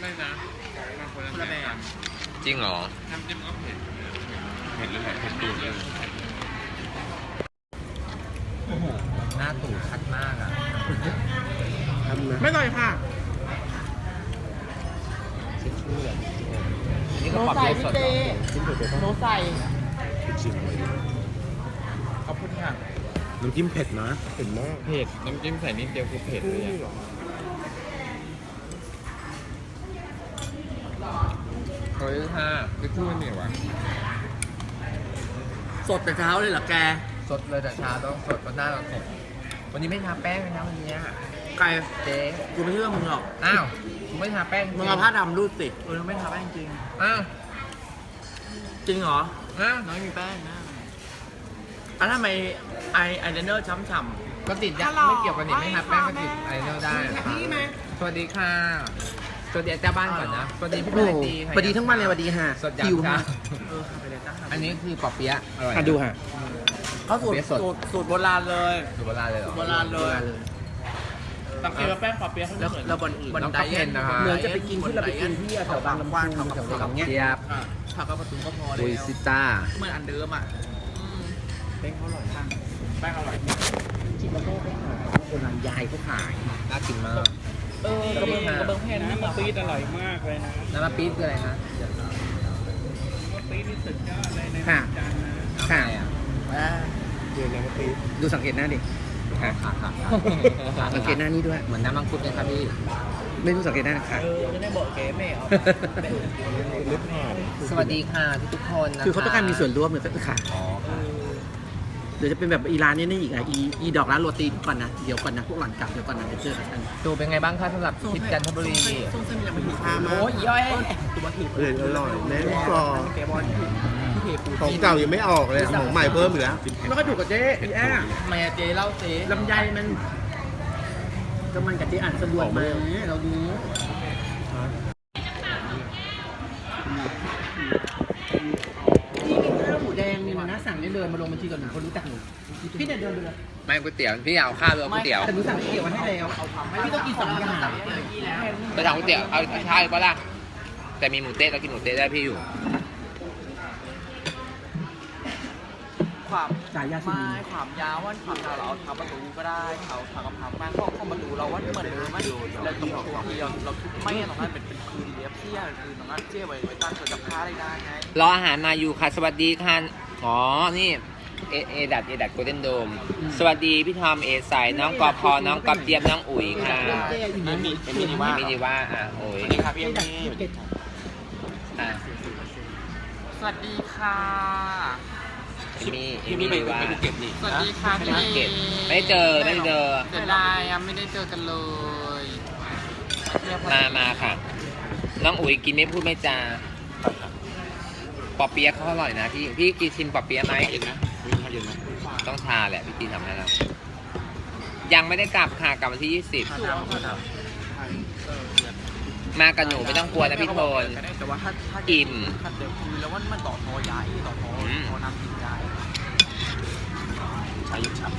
ไม่นะมันคนละคนละแบแบบบจริงเหรอ น้ำจิ้มก็เผ็ดเผ็ดเลยแหละเผ็ดตูดเลยโอ้โหหน้าตู่ชัดมากอะทำนะไม่เลยค่ะเช็ดชื่อเลยอันนี้ก็ปรับเยอะสดเหรอจิ้มเผ็ดเลยโนใส่ชิมเลยขอบคุณค่ะน้ำจิ้มเผ็ดนะเผ็ดมากเผ็ดน้ำจิ้มใส่นิดเดียวคือเผ็ดเลยอะ เฮ้ยค่ะคือชื่อมันเนี่ยวะสดแต่เช้าเลยเหรอแก สดเลยแต่เช้าต้องสดเพราะหน้าเราสดวันนี้ไม่ทาแป้งเลยนะวันนี้ไก่เจ๊กูไม่เชื่อมึงหรอก อ้าวมึงไม่ทาแป้งจริมึงเอาผ้าดำรูดสิเออไม่ทาแป้งจริง อ้าวจริงเหรออ้าวน้อยมีแป้งนะอะทำไมไอไอเลนเนอร์ช้ำก็ติดยาไม่เกี่ยวกับนี่ไม่ทาแป้งก็ติดอะไรเนอได้สวัสดีค่ะ สวัสดีอาจารย์บ้านก่อนนะ สวัสดีพี่โอ้ปาโหตีสวัสดีทั้งวันเลยสวัสดีฮะสดยาหิวค่ะฮะๆเออทำไปเลยจ้าอันนี้คือปอเปี๊ยะอร่อยอะดูฮะ เขาสูตรเปี๊ยะสดสูตรสูตรโบราณเลย สูตรโบราณเลยเหรอ โบราณเลยสังเกตว่าแป้งปอเปี๊ยะเขาไม่เหมือน แล้วบนอื่นน้องกระเพนนะคะ เหมือนจะไปกินที่เราไปกินที่แถวบางลำพูแถวอะไรอย่างเงี้ย เจี๊ยบอะผักกระปุกก็พอแล้ลุยวซิต้า เหมือนอันเดิมอะอืมแป้งเขาอร่อยมากแป้งอร่อยชิมแล้วก็ไปหาโบราณยายเขาขายน่ากินมาก เออกระเบื้องกระเบื้องแผ่นนี่มาปีดอร่อยมากเลยนะน้ำมันปี๊บคืออะไรนะปีดนี่สุดยอดเลยในค่ะจานนะค่ะอ่าเดี๋ยวนะตีดูสังเกตหน้าดิค่ะค่ะค่ะสังเกตหน้านี้ด้วยเหมือนน้ำมังคุดเลยครับพี่ไม่รู้สังเกตหน้าค่ะเออจะได้บอกเก๋ไม่เอาลึกผ่านสวัสดีค่ะทุกๆคนนะคะคือเขาต้องการมีส่วนร่วมเนี่ยก็ค่ะอ๋อค่ะ เดี๋ยวจะเป็นแบบอีร้านนี้นี่อีกอะอีอีดอกร้านโรตีก่อนนะเดี๋ยวก่อนนะพวกหล่อนกลับเดี๋ยวก่อนนะเดี๋ยวเจอกันดูเป็นไงบ้างคะสำหรับทริปจันทบุรีส้มเส้นยังไม่ถูกข้ามาโอ้ยย่อยตัวทีเลยอร่อยแม่กรอบแกบอลที่เทปูของเก่ายังไม่ออกเลยของใหม่เพิ่มอีกแล้วไม่ค่อยถูกกับเจ๊อีแอ้แม่เจ๊เล่าเจ๊ลำไยมันก็มันกับเจ๊อ่านสะดวกมาเราดู ด้เลยมาลงบัญชีกับหนูคนรู้จักหนูพี่เดินเดินไปเลยไม่ก๋วยเตี๋ยวพี่เอาข้าวหรือเอาก๋วยเตี๋ยวแต่หนูสั่งก๋วยเตี๋ยวมาให้แล้วพี่ต้องกินสองอย่างจะสั่งก๋วยเตี๋ยวเอาเอาชาหรือเปล่าล่ะแต่มีหมูเต๊ะเรากินหมูเต๊ะได้พี่อยู่ ความสายยาสีไม้ความยาววันความยาวเราเอาทำประตูก็ได้เขาทำกับทำแม่ข้อข้อประตูเราว่าเหมือนเดิมมันแล้วตรงตัวที่เราเราทุบไม่ตรงนั้นเป็นเป็นคืนเดียบเที่ยคืนตรงนั้นเจ๊ไว้ไว้ตั้งเกิดกับค้าได้ได้ไงรออาหารมาอยู่ค่ะสวัสดีค่ะ อ๋อ นี่เอเอดัดเอดัดโกลเด้นโดม สวัสดีพี่ทอมเอสายน้องกอพอน้องกอบเจี๊ยบน้องอุ๋ยค่ะมีมีมีดีว่ามินิว่าอะโอ้ยสวัสดีครับพี่เอ็มมี่อะสวัสดีค่ะ เอมี่เอมี่ว่าสวัสดีค่ะพี่มาเก็ตไม่ได้เจอไม่ได้เจอ เสียดายอะไม่ได้เจอกันเลยมามาค่ะ น้องอุ๋ยกินไม่พูดไม่จา ปอเปี๊ยะเขาอร่อยนะพี่พี่กินชิมปอเปี๊ยะไหมต้องชาแหละพี่ตีทำให้เรายังไม่ได้กลับค่ะกลับวันที่20มากับหนูไม่ต้องกลัวนะพี่โทนแต่ว่าถ้าถ้าอิ่มถ้าเดี๋ยวคุยแล้วว่ามันต่อทอย้ายต่อทออืมทอนำกินย้าย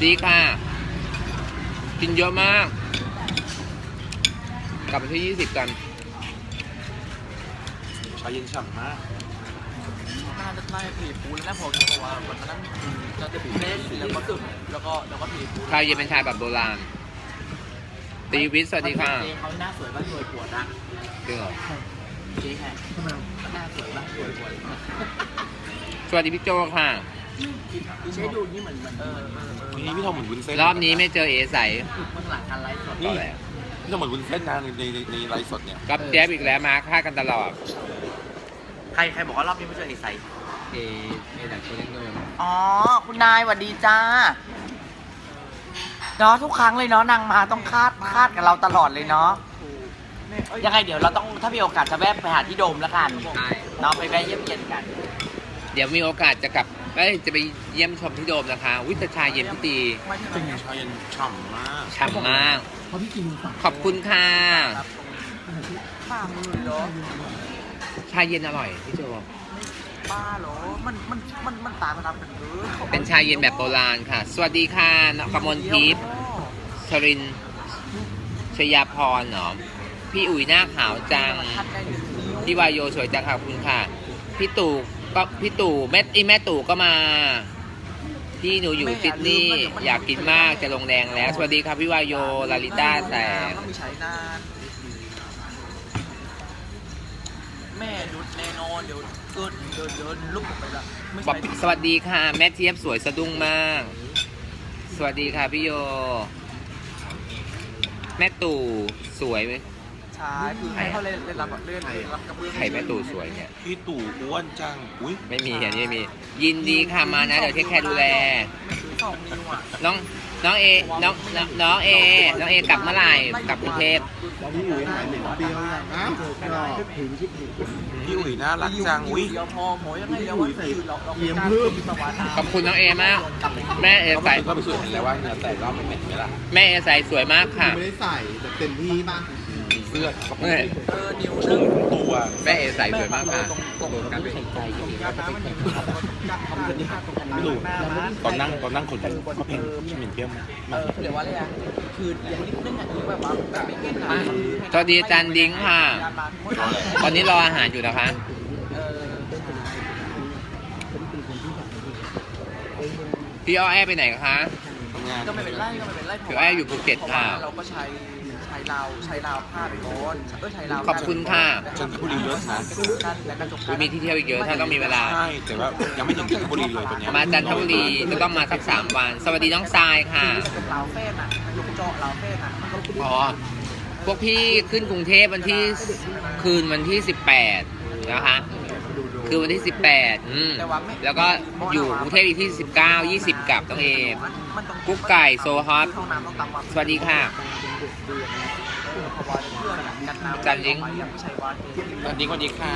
ดีค่ะ กินเยอะมาก กลับวันที่20กันชาเย็นฉ่ำมาก น่าจะน่าจะผีปูแล้วนะพอเพราะว่าวันนั้นเราจะผีเล่นแล้วก็แล้วก็แล้วก็ผีปูชายเย็นเป็นชายแบบโบราณ ตีวิทย์สวัสดีค่ะเจ๊เขาหน้าสวยบ้านรวยปวดนะจริงเหรอเจ๊แค่หน้าสวยบ้านรวยปวดสวัสดีพี่โจค่ะเจ๊ดูนี่เหมือนเหมือนเออเออเออวันนี้พี่ทอมเหมือนวุ้นเส้นรอบนี้ไม่เจอเอใสมันหลังการไลฟ์สดต่อแหละพี่ทอมเหมือนวุ้นเส้นนะในในในไลฟ์สดเนี่ยกับแจ๊บอีกแล้วมาฆ่ากันตลอด ใครใครบอกว่ารอบนี้ไม่เจอไอ้ใสเอเอดักโคเล่นด้วยอ๋อ คุณนายสวัสดีจ้าเนาะทุกครั้งเลยเนาะนางมาต้องคาดคาดกับเราตลอดเลยเนาะยังไงเดี๋ยวเราต้องถ้ามีโอกาสจะแวะไปหาที่โดมแล้วกันใช่เนาะไปแวะเยี่ยมเยียนกัน เดี๋ยวมีโอกาสจะกลับเอ้ยจะไปเยี่ยมชมที่โดมนะคะวิทยาชายเย็นพี่ตีเป็นไงชาเย็นฉ่ำมากฉ่ำมากเพราะพี่กินฝั่งขอบคุณค่ะป้ามือเหรอ ชายเย็นอร่อยพี่โจป้าเหรอ มัน มัน มัน มันต่างกันเป็นเออเป็นชายเย็นแบบโบราณค่ะ สวัสดีค่ะนกมลทิพย์ชรินทร์ชยาพรเนาะพี่อุ๋ยหน้าขาวจังทัดได้หนึ่งนิ้วพี่วายโยสวยจังค่ะขอบคุณค่ะ พี่ตู่ก็พี่ตู่แม่อีแม่ตู่ก็มาพี่หนูอยู่ซิดนีย์อยากกินมากจะลงแดงแล้ว สวัสดีครับพี่วายโยลาลิต้าแสง แม่ดุดแน่นอนเดี๋ยวเกิดเดินเดินลุกออกไปละไม่บอกใช่สวัสดีค่ะ แม่เจี๊ยบสวยสะดุ้งมาก สวัสดีค่ะพี่โย แม่ตู่สวยไหมใช่คือให้เขาเล่นเล่นรับเล่นรับกระเบื้องใครแม่ตู่สวยเนี่ย พี่ตู่อ้วนจัง อุ้ยไม่มีอันนี้ไม่มี ยินดีค่ะมานะ เดี๋ยวเทคแคร์ดูแลสองนิ้วอะ น้อง น้องเอ น้องน้องน้องเอ น้องเอกลับเมื่อไหร่กลับกรุงเทพพี่อุ๋ยหายเหม็นเปรี้ยวยังอ้าวก็พี่อุ๋ยน่ารักจังอุ้ยเดียวพอหมอยังไงเดียวว่าคือเราเราเยี่ยมเพิ่มสวรรค์ขอบคุณน้องเอมาก แม่เอเขาใส่ก็ไปสูตรเห็นแล้วว่าเนี่ยแต่รอบไม่เหม็นไหมล่ะ แม่เอใส่สวยมากค่ะ ไม่ได้ใส่แบบเต็มที่ป่ะ เสื้อเขาเมื่อยเออนิ้วคนึรึ่งงตัวแม่เอใส่สวยมากค่ะตรงตรงการเป็นใจที่มีการมันมีการทำเป็นท่าตรงพี่ตู่หน้าม้าตอนนั่งตอนนั่งคนอยู่เขาเห็นพี่เหม็นเปรี้ยวไหมเออเดี๋ยวว่าอะไรอะคืออย่างนิดนึงอะคือแบบว่าแบบไม่เก่งนะสวัสดีอาจารย์ดิ้งค่ะ ตอนนี้รออาหารอยู่นะคะเออพี่อ้อแอไปไหนคะทำงานก็ไม่เป็นไรก็ไม่เป็นไรถือว่าอยู่ภูเก็ตค่ะเราก็ใช้ ใช้ราวใช้ราวผ้าไปก่อนเออใช้ราวขอบคุณค่ะจันทบุรีเยอะนะ กันและกระจกอุ๊ยมีที่เที่ยวอีกเยอะถ้าต้องมีเวลา ใช่แต่ว่ายังไม่ถึงจันทบุรีเลยตอนเนี้ยมาจันทบุรีจะต้องมาสักสามวัน สวัสดีน้องทรายค่ะกับราวเฟสอะยกเจาะราวเฟสอะมันก็อ๋อ พวกพี่ขึ้นกรุงเทพวันที่คืนวันที่18นะคะ คือวันที่18อืมแต่ว่าไม่แล้วก็อยู่กรุงเทพอีกที่19 20กับน้องเอมันต้องกุ๊กไก่โซฮอต ห้องน้ำต้องตามวัดสวัสดีค่ะ เพราะว่าเพื่อนอะกันน้ำจันลิงไม่ใช่วัดสวัสดีสวัสดีค่ะ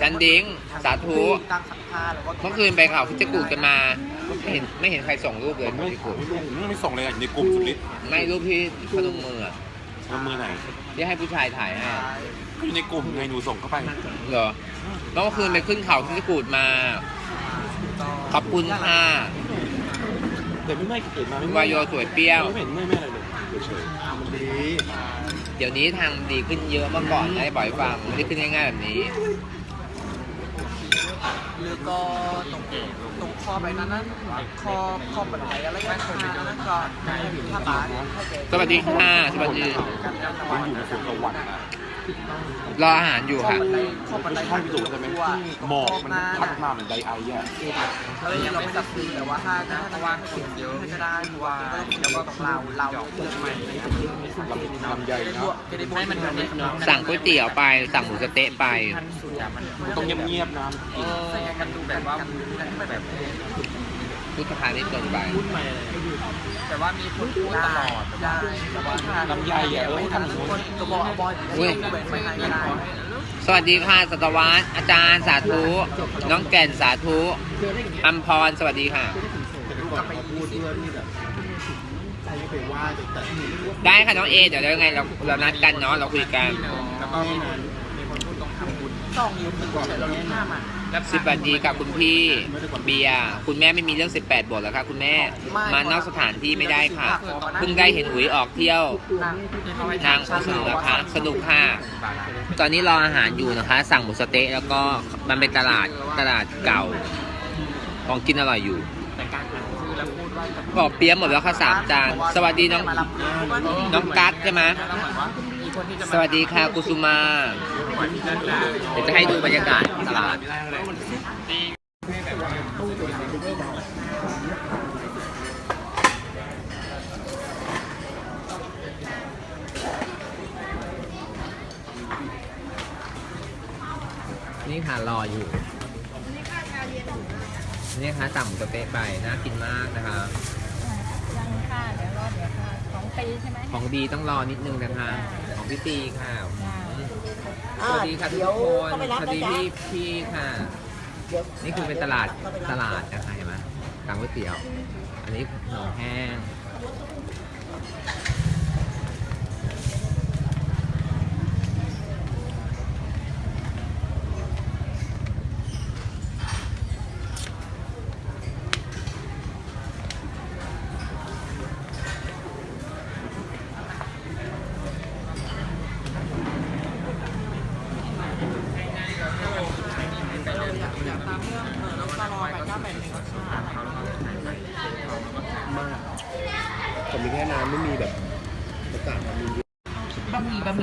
จันดิงสาธุตั้งสักผ้าแล้วก็เมื่อคืนไปข่าวพิจิกูดกันมา ไม่เห็นไม่เห็นใครส่งรูปเลยไม่พิจิกูดไม่ส่งเลยอะอยู่ในกลุ่มสุดฤทธิ์ไม่รูปที่พนมมืออะว่ามือไหนที่ให้ผู้ชายถ่ายให้อะก็อยู่ในกลุ่มไงหนูส่งเข้าไปเหรอแล้วเมื่อคืนไปขึ้นเขาพิจิกูดมา ขอบคุณค่ะแต่ไม่ไม่เกิดมาไม่วายโยสวยเปรี้ยวไม่เห็นไม่ไม่อะไรเลย เฉยมันดีเดี๋ยวนี้ทางดีขึ้นเยอะเมื่อก่อนได้บ่อยฟังไม่ได้ขึ้นง่ายๆแบบนี้ หรือก็ตรงตรงคอไปนั้นนั้นคอคอบันไดอะไรอย่างเงี้ยนั้นก็ผ้าบาทให้แกสวัสดีค่ะสวัสดีกันกันๆคุณอยู่ในสวนสวรรค์นะ รออาหารอยู่คอค่ะบันไดคอบันไดห้องพิสูจน์ใช่ไหมหมอกมันพัดมาเหมือนไดไออะเรายังไม่ตัดสินแต่ว่าถ้าถ้าถ้าว่าให้เยอะก็ได้เพราะว่าแล้วก็ต้องเราเราเลือกใหม่ลำลำใหญ่จะได้นะบวกจะได้บวกให้มันแบบนี้สั่งก๋วยเตี๋ยวไปสั่งหมูสะเต๊ะไปต้องเงียบๆนะเออใส่กันดูแบบว่ากันให้มันแบบพุทธพาณิชย์เกินไป แต่ว่ามีคนพูดตลอดได้แต่ว่าลำใหญ่อะเออไม่ทำทำคนู้นนก็บอกบอยไม่ไม่ได้สวัสดีค่ะสัตวัตอาจารย์สาธุ น้องแก่นสาธุอัมพรสวัสดีค่ะ ได้ค่ะน้องเอเดี๋ยวยังไงเราเรานัดกันเนาะเราคุยกัน แล้วก็มีคนพูดตรงทำบุญสองนิ้วคือเฉยเราห้ามา สิบวันดีกับคุณพี่เบียร์คุณแม่ไม่มีเรื่อง 18บทแล้วค่ะคุณแม่ มานอกสถานที่ไม่ได้ค่ะ เพิ่งได้เห็นหุยออกเที่ยวนางสนุกนะคะสนุกค่ะ ตอนนี้รออาหารอยู่นะคะ สั่งหมูสะเต๊ะแล้วก็มันเป็นตลาดตลาดเก่า ของกินอร่อยอยู่แต่การอ่านชื่อแล้วพูดว่าบอกเปี๊ยะหมดแล้วค่ะสามจาน สวัสดีน้องน้องกั๊ดใช่ไหม แล้วเหมือนว่ามีคนที่จะสวัสดีค่ะกุสุมาเดี๋ยวจะให้ดูบรรยากาศตลาดนี่ค่ะรออยู่ นี่ค่ะสั่งหมูสะเต๊ะไปน่ากินมากนะคะยังค่ะเดี๋ยวรอเดี๋ยวค่ะของปีใช่ไหมของดีต้องรอนิดนึงนะคะ ของพี่ตีค่ะจ้าสวัสดีค่ะทุกคนสวัสดีพี่พี่ค่ะ นี่คือเป็นตลาดตลาดนะคะเห็นไหมกลางก๋วยเตี๋ยว อันนี้ขนมแห้ง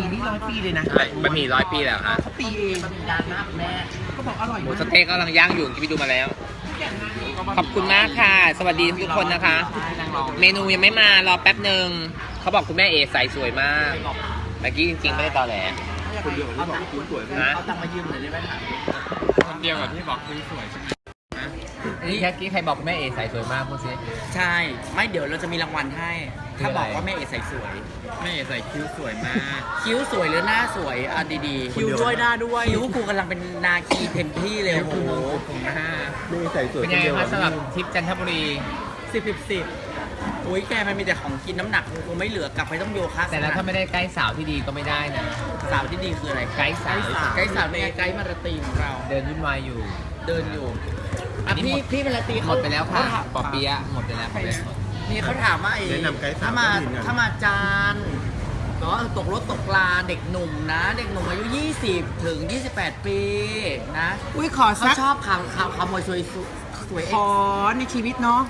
น นี่ร้อย ปีเลยนะบะหมี่ร้อยปีแล้วค่ะเขาตีเองดานมากแม่เขาบอกอร่อยหมูมากสะเต๊กกำลังย่างอยู่กินไปดูมาแล้ว ขอบคุณมากค่ะ สวัสดีทุกคนนะคะ เมนูยังไม่มารอแป๊บหนึ่งเขาบอกคุณแม่เอใส่สวยมากเมื่อกี้จริงๆไม่ได้ตอแหลคนเดียวกันที่บอกคุณสวยนะเอาตังค์มายืมหน่อยได้ไหมถามคนเดียวกับที่บอกคุณสวยใช่ไหม นี่แค่กี้ใครบอกคุณแม่เอใส่สวยมากพูดสิ ใช่ ไม่เดี๋ยวเราจะมีรางวัลให้ ถ้าบอกว่าแม่เอใส่สวย แม่เอใส่คิ้วสวยมาก คิ้วสวยหรือหน้าสวยอะดีๆ คิ้วด้วยหน้าด้วยคิ้วกูกำลังเป็นนาคีเต็มที่เลยโอ้โหผมนะฮะไม่ใส่สวยเป็นคยันงไงเดียวคะสำหรับทริปจันทบุรี สิบสิบสิบอุ้ยแกมันมีแต่ของกินน้ำหนักกูไม่เหลือกลับไปต้องโยคะแต่แล้วถ้าไม่ได้ใกล้สาวที่ดีก็ไม่ได้นะ สาวที่ดีคืออะไรไกด์สาว ไกด์สาวเนี่ยไกด์มาราตรีของเรา เดินวุ่นวายอยู่ เดินอยู่ อะนี่พี่หมดพี่มาราตรีหมเขาดไปแล้วค่ะเขาถามปอเปี๊ยะหมดไปแล้วหมดไปแล้วนี่เขาถามว่าไอ้แนะนำไกด์สาวถ้ามาที่ดีนะ ถ้ามาจานเนาะตกรถตกลาเด็กหนุ่มนะ เด็กหนุ่มอายุ 20 ถึง 28 ปีนะอุ้ยขอเขาสักชอบข่าวข่าวขโมยสวยสวยขอในชีวิตเนาะ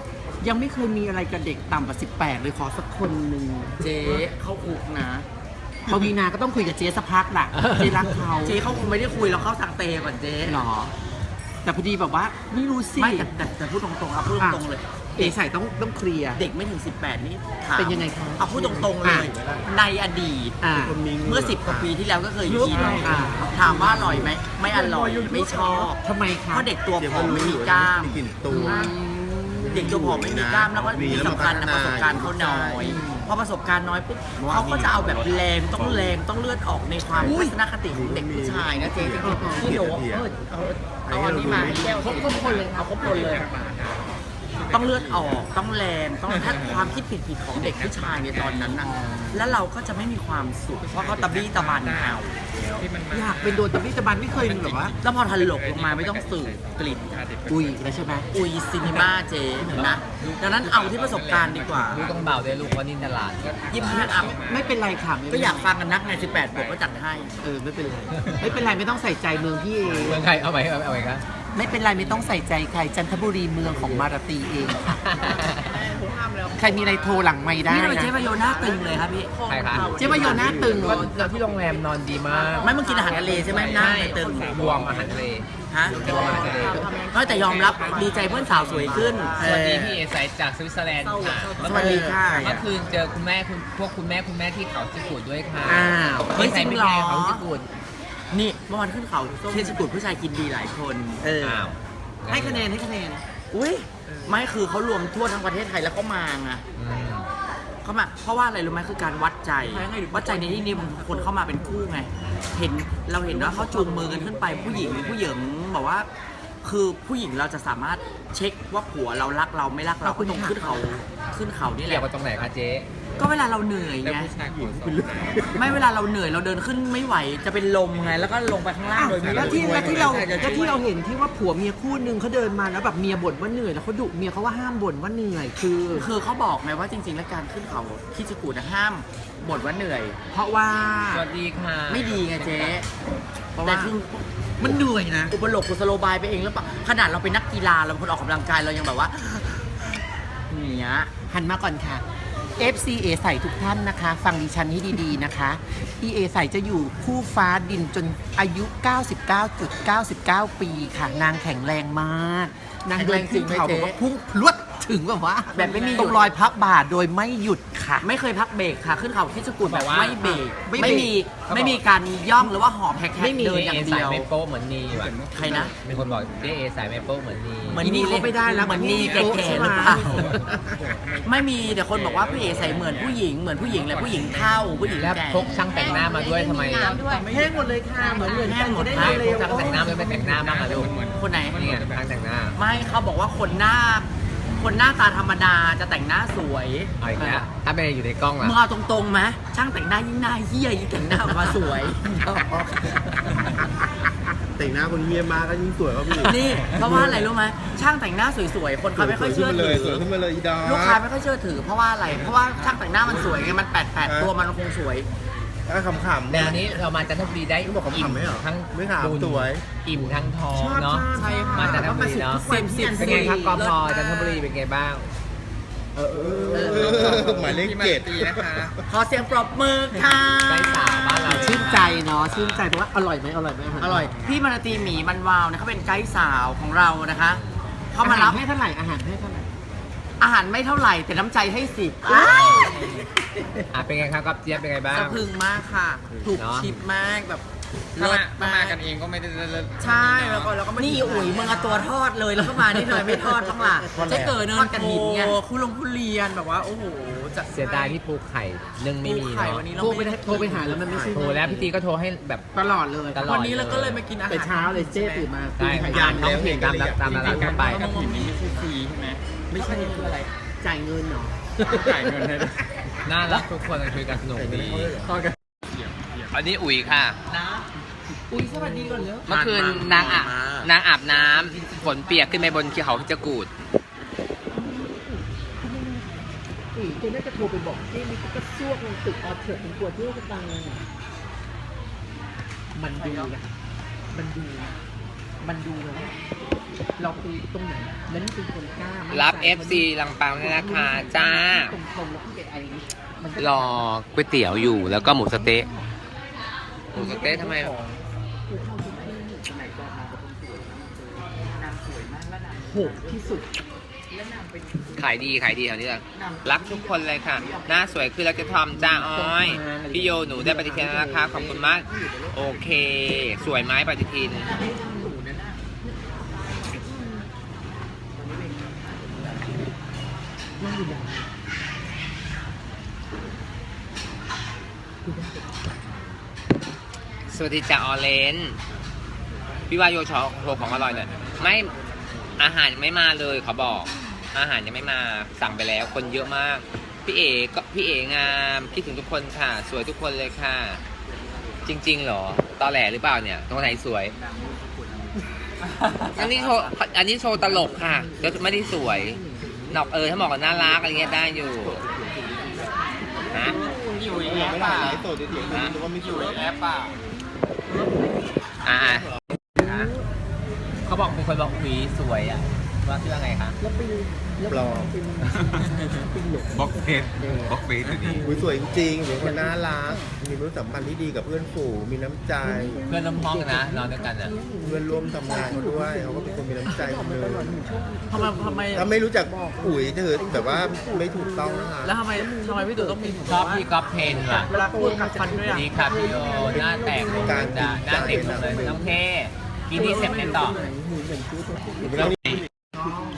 ยังไม่เคยมีอะไรกับเด็กต่ำกว่า18 เลยขอสักคนหนึ่งเจ๊เข้าคุกนะพอมีนาก็ต้องคุยกับเจ๊สักพักล่ะเจ๊รักเขาเจ๊เขาคงไม่ได้คุยแล้วเขาสั่งเตะก่อนเจ๊ หรอ แต่พอดีแบบว่าไม่รู้สิ ไม่แต่แต่แต่พูดตรงๆเอาพูดตรงๆเลย เอใส่ต้องต้องเคลียร์ เด็กไม่ถึง 18 นี่ถามเป็นยังไงคะเอาพูดตรงๆเลย ในอดีต อ่า เมื่อ 10 กว่าปีที่แล้วก็เคยกินอ่า ถามว่าอร่อยไหม ไม่อร่อยไม่ชอบ ทำไมคะเพราะเด็กตัวเดี๋ยวผก็อมรู้ไม่อมียู่กล้ามมีกลิ่นตัว เด็กตัวผอมไม่มีกล้ามแล้วก็มีที่แล้วสำคัญนะมาประสบการณ์เขาน้อย พอประสบการณ์น้อยปุ๊บเขาก็จะเอาแบบแรงต้องแรงต้องเลือดออกในความทัศนคติของเด็กผู้ชายนะเจ๊จริงๆที่หนูเออเอาเอาอันนี้มาแก้วครบครบคนเลยเอาครบคนเลย ต้องเลือดออกต้องแรงต้องถ้าความคิดผิดๆของเด็กผู้ชายในตอนนั้นน่ะแล้วเราก็จะไม่มีความสุขเพราะเขาตะบี้ตะบันเอาอยากเป็นโดนตะบี้ตะบันไม่เคยมีแบบว่าแล้วพอถลกลงมาไม่ต้องสื่อกลิ่นอุ้ยแล้วใช่ไหมอุยซินิมาเจนะดังนั้นเอาที่ประสบการณ์ดีกว่าลูกต้องเบาด้วยลูกเพราะนี่ตลาดยี่ห้าอัพไม่เป็นไรค่ะไม่ก็เป็นไรอยากฟังกันนักไง18บวกก็จัดให้เออไม่เป็นไรไม่เป็นไรไม่ต้องใส่ใจเมืองพี่เองเมืองไทยเอาไหมเอาไหมเอาไหมครับ ไม่เป็นไรไม่ต้องใส่ใจใครจันทบุรีเมืองของมาราตีเองค่ะใครมีอะไรโทรหลังไม่ได้นี่ทำไมนะเจ๊ประโยชน์หน้าตึงเลยครับพี่ใครคะ เจ๊ประโยชน์หน้าตึงก็เราที่โรงแรมนอนดีมากไม่มึงกินอาหารทะเลใช่ไหมหน้ามันตึงรวมอาหารทะเลฮะรวมอาหารทะเลไม่แต่ยอมรับดีใจเพื่อนสาวสวยขึ้นสวัสดีพี่เอสายจากสวิตเซอร์แลนด์ค่ะสวัสดีค่ะ เมื่อคืนเจอคุณแม่คุณพวกคุณแม่คุณแม่ที่เขาจิกูดด้วยค่ะอ้าวเฮ้ยจริงเหรอเขาจิกูด นี่เมื่อวันขึ้นเขาเทศกุลผู้ชายกินดีหลายคนเอออ้าวให้คะแนนให้คะแนน อุ้ยไม่คือเขารวมทั่วทั้งประเทศไทยแล้วเขามาไงอืมเขามาเพราะว่าอะไรรู้ไหมคือการวัดใจ วัดใจในที่นี้บางคนเข้ามาเป็นคู่ไง เห็นเราเห็นว่าเขาจูงมือกันขึ้นไปผู้หญิงผู้หญิงบอกว่า คือผู้หญิงเราจะสามารถเช็คว่าผัวเรารักเราไม่รักเราก็ตรงขึ้นเขาขึ้นเขานี่แหเกี่ยละวกับตรงไหนคะเจ๊ ก็เวลาเราเหนื่อยแล้วไง ผู้ชายขอสองนะไม่เวลาเราเหนื่อยเราเดินขึ้นไม่ไหวจะเป็นลมไง แล้วก็ลงไปข้างล่างโดยไม่แล้วที่รู้แล้วที่เราใคจะแล้วช่ที่วยเราเห็นที่ว่าผัวเมียคู่หนึ่งเขาเดินมาแล้วแบบเมียบ่นว่าเหนื่อยแล้วเขาดุเมียเขาว่าห้ามบ่นว่าเหนื่อยคือ คือเขาบอกไงว่าจริงๆ แล้วการขึ้นเขาคิจิกุนะห้ามบ่นว่าเหนื่อย เพราะว่าสวัสดีค่ะไม่ดีไงเจ๊เพราะแต่ว่าคือมันเหนื่อยนะอุปโลกกุสโลบายไปเองแล้วปะขนาดเราเป็นนักกีฬาเราเป็นคนออกกำลังกายเรายังแบบว่าอย่างเนี้ยหันมาก่อนค่ะ FCA ใส่ทุกท่านนะคะ ฟังดิฉันให้ดีๆนะคะ EA ใส่จะอยู่คู่ฟ้าดินจนอายุ 99.99 ปีค่ะ นางแข็งแรงมาก นางเดินขึ้นเขาแบบว่าพุ่งพลวด ถึงแบบว่าแบบไม่มีหตยุรดงรอยพับบาทโดยไม่หยุดค่ะ ไม่เคยพักเบรกค่ะ ขึ้นเขาคิจิกุแบบไม่เบรกไม่เบรก ไม่มีไม่มีการย่องหรือว่าหอบแฮกไม่มีเดินอเอย่างเดีสายยวไม่โป๊ะเหมือนนีว่ะใครนะมีคนบอกเจ๊เอสายไม่โป๊ะเหมือนนีเหมือนอีนี่เขาไม่ได้แล้วเหมือนนี่เหมืแก่อนนี่ๆหรือเปล่าโป๊ะใช่ไหมไม่มีแต่คนบอกว่าพี่เอใส่เหมือนผู้หญิงเหมือนผู้หญิงเลยผู้หญิงเท่าผู้หญิงแล้วแก่ พกช่างแต่งหน้ามาด้วยทำไมน้ำด้วยแห้งหมดเลยค่ะเหมือนเหมือนแห้กันงหมดจะได้ใช่เร็พวกช่างแต่งหน้าด้วยไม่แต่งหน้าบ้างอะลูกคนไหน นี่ไงช่างแต่งหน้า ไม่เขาบอกว่าคนหน้า คนหน้าตาธรรมดาจะแต่งหน้าสวยเอาอีกแล้วถ้าเป็นอยู่ในกล้องล่ะมึงเอาตรงๆไหมช่างแต่งหน้ายิ่งหน้าเฮี้ยยิ่งแต่งหน้าออกมาสวย แต่งหน้าคนเฮียมากก็ยิ่งสวยครับพี่นี่เพราะว่าอะไรรู้ไหมช่างแต่งหน้าสวยๆ คนเขาไม่ค่อยเชื่อสวยถืขึ้นมาเลยสวยขึ้นมาเลยอีดาลูกค้าไม่ค่อยเชื่อถือเพราะว่าอะไร เพราะว่าช่างแต่งหน้ามันสวยไง มันแปดแปดตัวมันคงสวย ถ้าขำๆแต่อันนี้เรามาจันทบุรีได้เขาบอกเขาอิ่มขำไหมเหรอทั้งไม่ขำบุญสวย อิ่มทั้งทองชอบเนาะใช่ค่ะมาจันทบุรีเนาะสิบสิบเป็นไงครับกพจันทบุรีเป็นไงบ้างเออเออหมายเลขเจ็ดขอเสียงปรบมือค่ะใกล้สาวบ้านเราชื่นเนาะชื่นใจเพราะว่าอร่อยไหมอร่อยไหมาหาอร่อยพี่มานาตีหมีมันวาวนะเขาเป็นไกด์สาวของเรานะคะเขาอามาหารัรบให้เท่าไหร่อาหารให้เท่าไหร่ อาหารไม่เท่าไหร่แต่น้ำใจให้สิบอะเป็นไงครับกับเจี๊ยบเป็นไงบ้าง สะพรึงมากค่ะ ถูกเนอะ ชิปมากแบบถ้าเลิมาศถ้ามากกันเองก็ไม่ได้เลิศใช่แล้วก็แล้วก็นี่อุ๋ยมึงเอาตัวทอดเลยแล้วก็มานี่เลยไม่ทอดบ้างล่ะจะเกิดเนินกันหินไงคุณลงคุณเรียนแบบว่า โอ้โหจะเสียดายที่ปูไข่นึ่งไม่มีไข่เนาะวันนี้เราโทรไปไม่ได้โทรไปหาแล้วมันไม่ใช่โทรแล้วพี่ตีก็โทรให้แบบ ตลอดเลยตลอด วันนี้เราก็เลยมากินอาหาร แต่เช้าเลยเจ๊ตื่นมาได้กินตาไข่มท้องถิ่นตามตามตลาดทั่วไป กระถิ่นนี่ไม่ใช่ฟรีใช่ไหม ไม่ใช่คืออะไร จ่ายเงินเนาะจ่ายเงินให้ด้วยน่ารักทุกคนคุยกันสนุกดีทอดกันอันนี้อุ๋ยค่ะ นะอุ้ยสวัสดีก่อนเร็วเมื่อคืนนางอาบนางอาบน้ำฝนเปียกขึ้นไปบนเขาพิจกูดอีกเจ๊น่าจะโทรไปบอกเจ๊นี่ก็ซวกลงตึกออเทิร์ดเป็นตัวเที่ยวกันตังมันดูนะมันดูนะ มันดูนะว่าเราคุยตรงไหนแล้วนี่เป็นคนกล้ามั่นใจรับ FC ลังปังด้วยนะคะ จ้า ตรงๆแล้วพี่เป็นไอ้นี่มันก็รอก๋วยเตี๋ยวอยู่แล้วก็หมูสะเต๊ะ หมูสะเต๊ะทำไมโหดที่สุดขายดีขายดีแถวนี้เลยรักทุกคนเลยค่ะ หน้าสวยขึ้นแล้วจะทอมจ้าอ้อย พี่โยหนูได้ปฏิทินแล้วนะคะขอบคุณมาก โอเค สวยไหมปฏิทิน สวัสดีจ้าออเลนพี่วายโยชอโทรของอร่อยหน่อยไม่อาหารยังไม่มาเลยเขาบอก อาหารยังไม่มาสั่งไปแล้ว คนเยอะมาก พี่เอก็พี่เองามคิดถึงทุกคนค่ะ สวยทุกคนเลยค่ะ จริง ๆ เหรอตอแหลหรือเปล่าเนี่ยตรงไหนสวย อันนี้โชว์อันนี้โชว์ตลกค่ะก็ไม่ได้สวย นอกเออถ้าบอกว่าน่ารักอะไรเงี้ยได้อยู่นะอยู่เราแอไม่ปได้ป่ะไลฟ์สดเฉยๆนึกว่าไม่สวยแอปป่ะอ่าเขาบอกเป็นคนบอกหวีสวยอะ ว่าชื่อว่าไงคะแล้วปีแล้วปลอม เป็นเป็นหลงบล็อกเฟสบล็อกเฟสนี้อุ๊ยสวยจริงๆเป็นคนน่ารัก มีมนุษยสัมพันธ์ที่ดีกับเพื่อนฝูงมีน้ำใจ เพื่อนร่วมห้องนะนอนด้วยกันอะเพื่อนร่วมทำงานเขาด้วยเขาก็เป็นคนมีน้ำใจคนหนึงทำไมทำไมถ้าไม่รู้จักอุ๋ยเธอแบบว่าไม่ถูกต้องนะคะแล้วทำไมทำไมพี่ตู่ต้องมีผมชอบพี่ก๊อฟเพนว่ะเวลาพูดกับฟันด้วยอะดีครับพี่โอหน้าแตกเลยจ้ะหน้าเต็มเลยน้องเท่กินนี่เสร็จไหมต่อ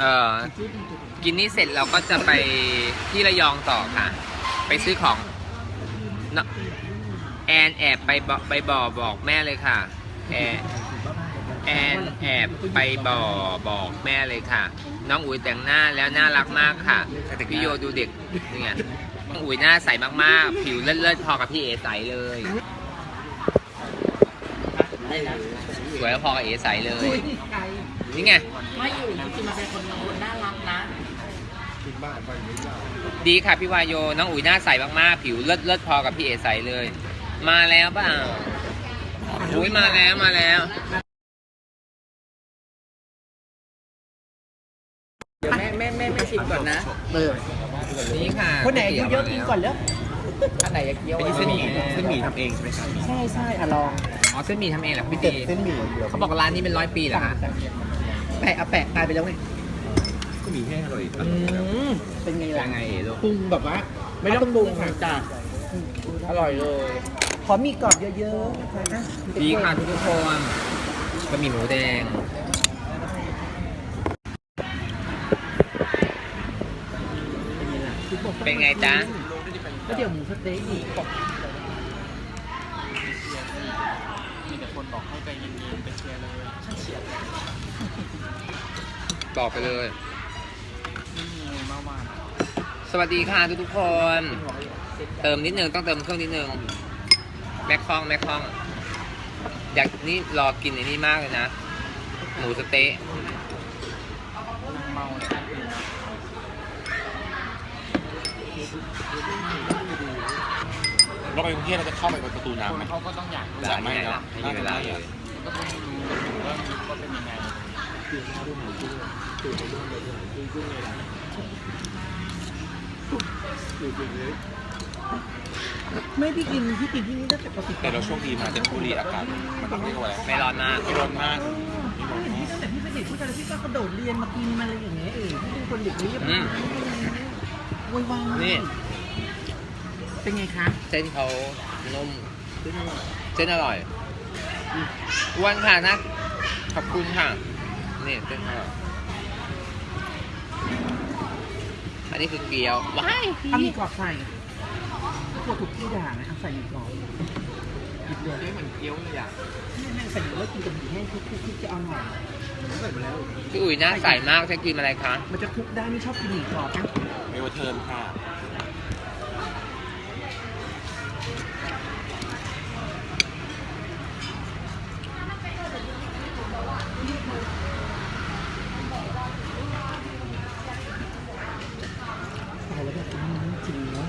เออกินนี่เสร็จเราก็จะไปที่ระยองต่อค่ะ ไปซื้อของเนอะแอนแอบไปบอกไปบ่อบอกแม่เลยค่ะแอนแอนแอบไปบ่อบอกแม่เลยค่ะ น้องอุ๋ยแต่งหน้าแล้วน่ารักมากค่ะพี่โยดูเด็กเนี่ยน้องอุ๋ยหน้าใสมากๆ ผิวเลิศๆพอกับพี่เอใสเลยสวยพอกับเอใสเลย นี่ไง ไม่อยู่จริงๆมันเป็นคนคนน่ารักนะ ดีค่ะพี่วายโย น้องอุ๋ยหน้าใสมากๆ ผิวเลิศเลิศพอกับพี่เอใสเลย มาแล้วเปล่าอุ้ยมาแล้วมาแล้ว เดี๋ยวแม่แม่แม่แม่ชิมก่อนนะ เออนี่ค่ะคนไหนอายุเยอะกินก่อนแล้วอันไหนจะเคี้ยวอันนี้เส้นหมี่เส้นหมี่ทำเองใช่ไหมครับใช่ใช่อะลอง อ๋อเส้นหมี่ทำเองเหรอพี่เจ็ตีดเส้นหมี่เดียวเขาบอกร้านนี้เป็นร้อยปีเหรอคะ แปะอะแปะตายไปแล้วไงก็มีแห้งอร่อยอืมเป็นไงยัล่ะงไงเอ๋ลูกปรุงแบบว่า ไม่ต้องปรุงค่ะจ้ะอร่อยเลย ขอมีกรอบเยอะๆนะคะอะดีค่ะทุกคนก็มีหมูแดงเป็นไงจ๊ะแล้วเดี๋ยวหมูสะเต๊ะอีกมีแต่คนบอกให้ใจเย็นๆไปเชียร์เลยฉันเชียร์ เลยบอกไปเลยไม่มีเมื่อวานสวัสดีค่ะทุกทุกๆคน เติมนิดนึงต้องเติมเครื่องนิดนึงแม่คล่องแม่คล่อง อยากนี่รอกินไอ้นี่มากเลยนะ หมูสะเต๊ะนั่งเมาเลยเราไปกรุงเทพเราจะเข้าไปประตูน้ำไหม เขาก็ต้องอยากรู้จะไม่นะไม่มีเวลาเลย ก็ต้องรู้ว่าว่าเป็นยังไงเไม่พี่กินพี่กินที่นี่ตั้งแต่ปกติแต่เราโชคดีมาจันทบุรีอากาศมันต้องเรียกว่าอะไรไม่ร้อนมากไม่ร้อนมากพี่ตั้งแต่พี่เป็นเด็กผู้ชายแล้วพี่ก็กระโดดเรียนมากินมาอะไรอย่างเงี้ยเองพี่เป็นคนเด็กเรียบอืมวายวายนี่เป็นไงคะเส้นเขานุ่มเส้นอร่อยอ้วนค่ะนะขอบคุณค่ะ นี่เส้นอร่อยอันนี้คือเกี๊ยวว้ายเอามีกรอบใส่พวกทุกที่ด่านะเอาใส่มีกรอบหยิบเลยเหมือนเกี๊ยวเลยอะแม่งใส่หมูแล้วกินกับหมูแห้งคุกๆๆจะเอาหน่อยพี่อุ๋ยหน้าใสมากใช้ครีมอะไรคะ มันจะคลุกได้ไม่ชอบกินหมี่กรอบนะไม่ว่าเทิร์นค่ะ ตายแล้วแบบนี้จริงเนาะ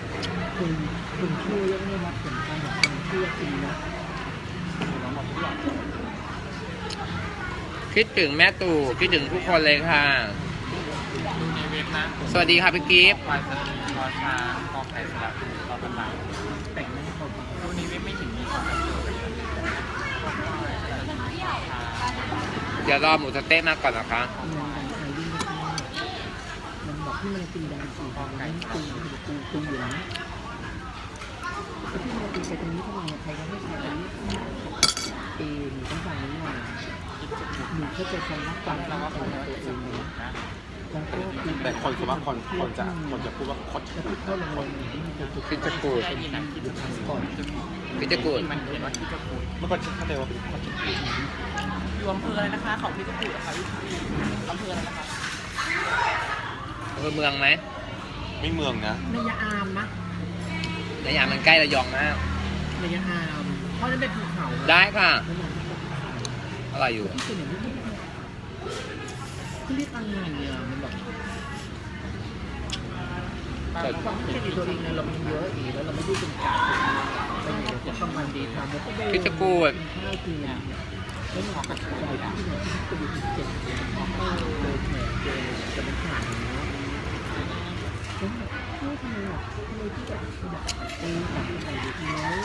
คนคนชั่วยังไม่รับผลการแบบคนชั่วจริงนะ คิด ถึงแม่ตู่คิดถึงทุกคนเลยค่ะสวัสดีค่ะพี่กิฟต์แต่งหน้าเขาเดี๋ยวรอหมูสะเต๊ะมาก่อนนะคะเงินดังใครยิ่งไม่ได้มันบอกที่มันตีดังสี่ดังนั้นตีตีตีอยู่นะที่มันตีไปตรงนี้ทำไมใครก็ไม่ใช่ตรงนี้เอหนูต้องฟังนี้หน่อย หนูเข้าใจคำว่าความตั้งใจของตัวเองนะแล้วก็คือแต่คนส่วนมากคนคนจะคนจะพูดว่าคดแล้วพี่เข้าโรงเรียนเนี่ยไม่มีตัวคิดจะกูดก่อนคิดจะกูดเมื่อก่อนฉันเข้าใจว่าเป็นคดจะกูดอยู่อำเภออะไรนะคะ ของพี่ตะกูดอะคะอำเภออะไรนะคะอำเภอเมืองไหมไม่เมืองนะนายอามนะในยามมันใกล้ระยองมากนายอามเพราะนั่นเป็นภูเขาได้ค่ะ แล้วมันอร่อยู่ที่เป็นอย่างเขาเรียกอะไรอะมันแบบแต่ความคิดตัวเองเนี่ยเรามีเยอะอีกแล้วเราไม่ได้เป็นการเราเดี๋ยวจะทำวันดีทำแล้วก็ได้คิดจะกูดข้าวกินเนี่ยแล้วหมอกับใจที่เนี่ยจะดูเจ็ดเดือนเออเลยแหมเจอจะเป็นผ่านอย่างเงี้ยแล้วแบบเฮ้ยทำไมแบบทำไมที่แบบแบบเออแบบใส่ดูทีน้อย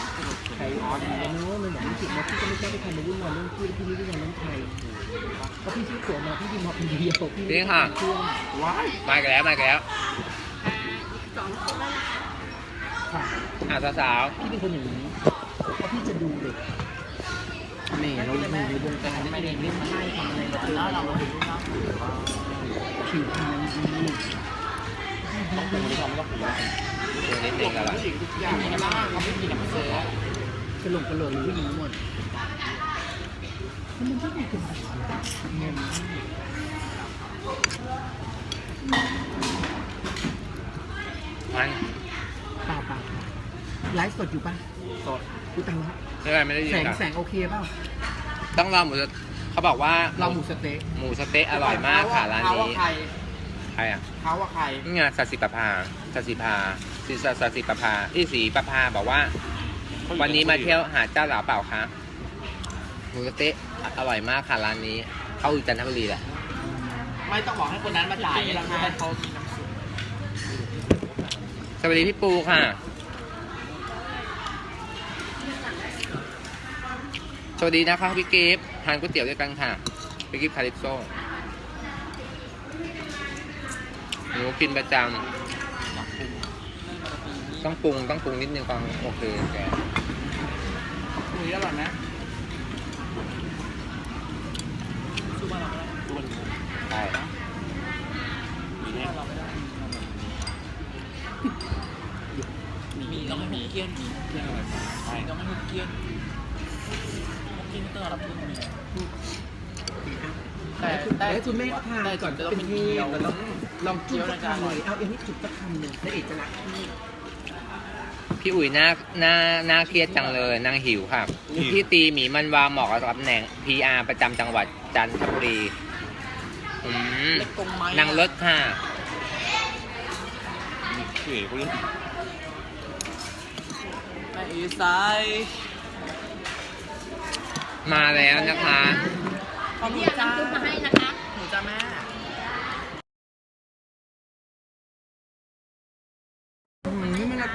ใส่ออนอย่างเงี้ยมันแบบรู้สึกว่าพี่ก็ไม่กล้าไปทำในวุ่นวายเรื่องพี่พี่ไม่ได้ทำเรื่องไทยเพราะพี่ซื้อตั๋วมาพี่บินมาคนเดียวพี่ไม่ได้ทำเครื่องว้ายมาอีกแล้วมาอีกแล้วค่ะอะสาวพี่เป็นคนอย่างนี้เพราะพี่จะดูเด็กแหม่เราอยู่ในวงการไม่ได้เล่นไพ่ทำอะไรเราเจอเราผิวพรรณดี ต้องป็นคนที่ทำไม่ต้องผีนะๆตัวนิดนึงแล้วล่ะอย่างนี้บ้างเขาไม่กินกับเสือกระหลกกระโหลกผู้หญิงหมดมันก็มีเป็นเงินมันเปล่าเปล่าไลฟ์สดอยู่ป่ะสดกูตังค์ไม่ได้ไม่ได้ยิแสนงแสงโอเคเปล่าต้องรอหมูเขาบอกว่าเราหมูสเต๊ะหมูสเต๊ะอร่อยมากค่ะร้านนี้ รใครอะเขาว่าใครนี่ไงสัสิประภาสัสิภาสิสัสสิประภาที่สีประภาบอกว่า วันนี้มาเที่ยวหาดเจ้าหลาเปล่าคะหมูสะเต๊ะอร่อยมากค่ะร้านนี้ เขาอยู่จันทบุรีแหละ ไม่ต้องบอกให้คนนั้นมาจ่ายราคาให้เขามีน้ำซุปสวัสดีพี่ปูค่ะ สวัสดีนะคะพี่กิฟต์ทานก๋วยเตี๋ยวด้วยกันค่ะพี่กิฟต์คาริปโซ หนูกินประจำต้องปรุงต้องปรุงนิดนึงก่อนโอเคแกคุยอร่อยไหมใช่มีต้องให้ฮุกเกี้ยนมีเกี้ยนอะไรมีต้องให้ฮุกเกี้ยนฮุกเกี้ยนไม่ต้องรับเพิ่มมีแต่แต่แล้วคุณแม่ก็ทานแต่ก่อนจะจะต้องเป็เป็นนที่เกี๊ยวแล้ว ลองลองจุ๊บสักคำเลยเอาอันนี้จุ๊บสักคำหนึ่งแล้วเอกจะรักพี่พี่อุ๋ยหน้าหน้าหน้าเครียดจังเลยนางหิวค่ะพี่ตีหมีมันวาเหมาะกับตำแหน่ง PR ประจำจังหวัดจันทบุรีอืมเล็กกงไม้นางรถค่ะพี่เอ๋เขาเรียกไอ้สายมาแล้วนะคะขอบคุณจ้ามาให้นะคะ หนูจ้าแม่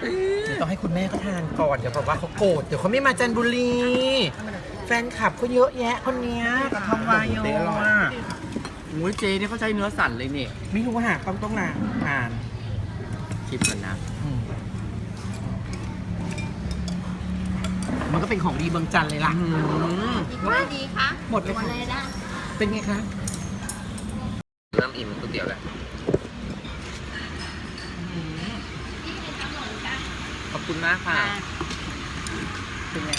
ตีต้องให้คุณแม่ก็ทานก่อนเดี๋ยวบอกว่าเขาโกรธเดี๋ยวเขาไม่มาจันทบุรี แฟนคลับเขาเยอะแยะคนเนี้ยกับทำวายโยอะโอ้ยเจนี่เขาใช้เนื้อสันเลยนี่ไม่รู้ว่าต้องต้องนานนานชิมกันนะอืมมันก็เป็นของดีเมืองจันทร์เลยล่ะ อีกว่าดีคะหมดเลยหมดค่ะเลยนะเป็นไงคะ เริ่มอิ่มก๋วยเตี๋ยวแล้ว ขอบ คุณมากค่ะเป็นไง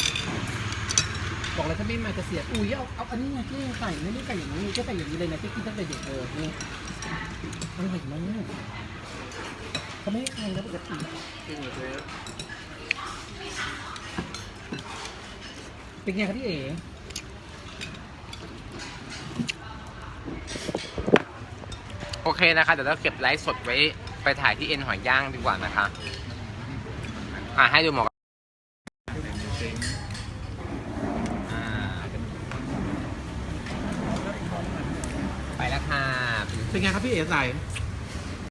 บอกแล้วถ้าไม่มาจะเสียอุ้ยเอาเอาอันนี้ไงที่ใส่ไม่ได้ใส่อย่างนี้ก็ใส่อย่างนี้เลยนะที่กินตั้งแต่เด็กเออนี่อร่อยมากเขาไม่ให้ใครนะปกติเป็นไงครับพี่เอ๋โอเคนะคะ เดี๋ยวเราเก็บไลฟ์สดไว้ไปถ่ายที่เอ็นหอยย่างดีกว่านะคะ อะให้ดูหมอกอ่าไปแล้วค่ะ เป็นไงครับพี่เอ๋ใส่